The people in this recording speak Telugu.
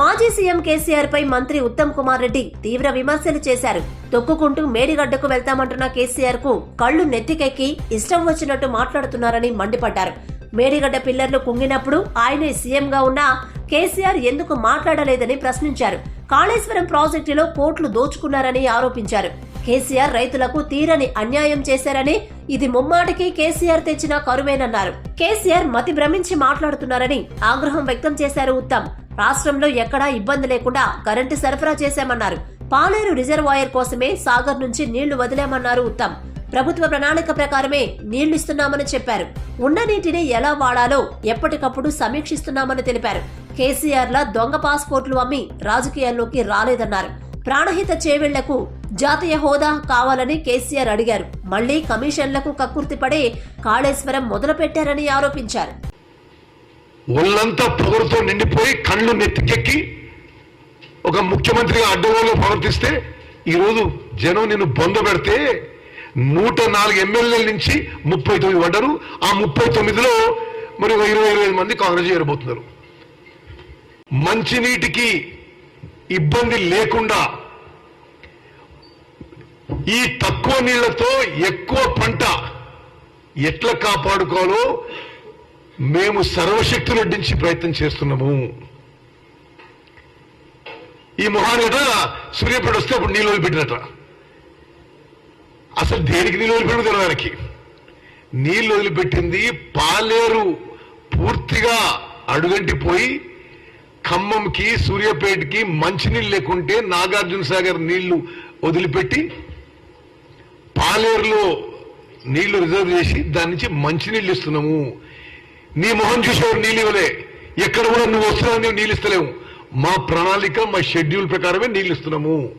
మాజీ సీఎం కేసీఆర్ పై మంత్రి ఉత్తమ్ కుమార్ రెడ్డి తీవ్ర విమర్శలు చేశారు. తొక్కుకుంటూ మేడిగడ్డకు వెళ్తామంటున్న కేసీఆర్కు కళ్ళు నెత్తికెక్కి ఇష్టం వచ్చినట్టు మాట్లాడుతున్నారని మండిపడ్డారు. మేడిగడ్డ పిల్లర్లు కుంగినప్పుడు ఆయనే సీఎంగా ఉన్నా కేసీఆర్ ఎందుకు మాట్లాడలేదని ప్రశ్నించారు. కాళేశ్వరం ప్రాజెక్టులో కోట్లు దోచుకున్నారని ఆరోపించారు. కేసీఆర్ రైతులకు తీరని అన్యాయం చేశారని ఇది ముమ్మాటికి కేసీఆర్ తెచ్చిన కరువేనన్నారు. కేసీఆర్ మతి భ్రమించి మాట్లాడుతున్నారని ఆగ్రహం వ్యక్తం చేశారు ఉత్తమ్. రాష్ట్రంలో ఎక్కడా ఇబ్బంది లేకుండా కరెంటు సరఫరా చేశామన్నారు. పాలేరు రిజర్వాయర్ కోసమే సాగర్ నుంచి నీళ్ళు వదిలామన్నారు ఉత్తమ్. ప్రభుత్వ ప్రణాళిక ప్రకారమే నీళ్ళిస్తున్నామని చెప్పారు. ఉన్న నీటిని ఎలా వాడాలో ఎప్పటికప్పుడు సమీక్షిస్తున్నామని తెలిపారు. కేసీఆర్ దొంగ పాస్పోర్ట్లు అమ్మి రాజకీయాల్లోకి రాలేదన్నారు. ప్రాణహిత చేవెళ్ళకు జాతీయ హోదా కావాలని కేసీఆర్ అడిగారు. మళ్ళీ కమిషన్లకు కక్కుర్తిపడే కాళేశ్వరం మొదలుపెట్టారని ఆరోపించారు. ఒళ్ళంతా పొగరుతో నిండిపోయి కళ్ళు నెత్తికెక్కి ఒక ముఖ్యమంత్రిగా అడ్డగోలో ప్రవర్తిస్తే ఈరోజు జనం నిన్ను బొంద పెడితే నూట నాలుగు ఎమ్మెల్యేల నుంచి ముప్పై తొమ్మిది పడ్డారు. ఆ ముప్పై తొమ్మిదిలో మరి ఒక ఇరవై ఇరవై ఐదు మంది కాంగ్రెస్ చేరబోతున్నారు. మంచినీటికి ఇబ్బంది లేకుండా ఈ తక్కువ నీళ్ళతో ఎక్కువ పంట ఎట్లా కాపాడుకోవాలో మేము సర్వశక్తులు వడ్డించి ప్రయత్నం చేస్తున్నాము. ఈ మొహానట సూర్యపేట వస్తే అప్పుడు నీళ్ళు వదిలిపెట్టినట. అసలు దేనికి నీళ్ళు వదిలిపెట్టిన తెలవారికి నీళ్ళు వదిలిపెట్టింది పాలేరు. పూర్తిగా అడుగంటిపోయి ఖమ్మంకి సూర్యాపేటకి మంచినీళ్ళు లేకుంటే నాగార్జున సాగర్ నీళ్ళు వదిలిపెట్టి పాలేరులో నీళ్ళు రిజర్వ్ చేసి దాని నుంచి మంచినీళ్ళు ఇస్తున్నాము. నీ మొహం చూసేవారు నీళ్ళు ఇవ్వలే. ఎక్కడ కూడా నువ్వు వస్తున్నావు నీవు నీళ్ళు మా ప్రణాళిక మా షెడ్యూల్ ప్రకారమే నీళ్ళు ఇస్తున్నాము.